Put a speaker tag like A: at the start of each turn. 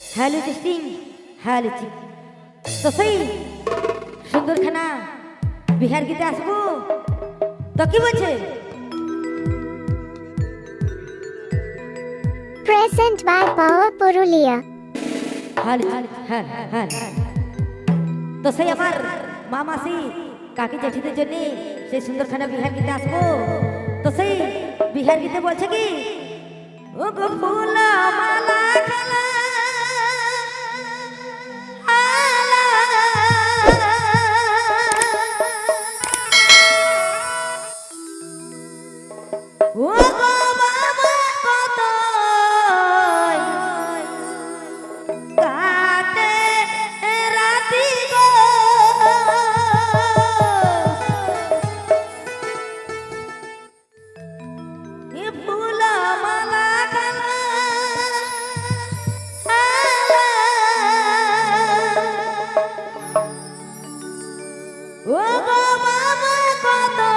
A: Hello testing hello চিক তো সেই সুন্দরখানা বিহার গীতে আসব। তো কি বলছে?
B: Present by Power Purulia.
A: Hello হ্যাঁ হ্যাঁ তো সেই আমার মা মাসি কাকি জেঠিদের জন্য সেই সুন্দরখানা বিহার গীতে আসব। তো সেই বিহার গীতে বলছে কি ও গো ফুলা ও বাবা কত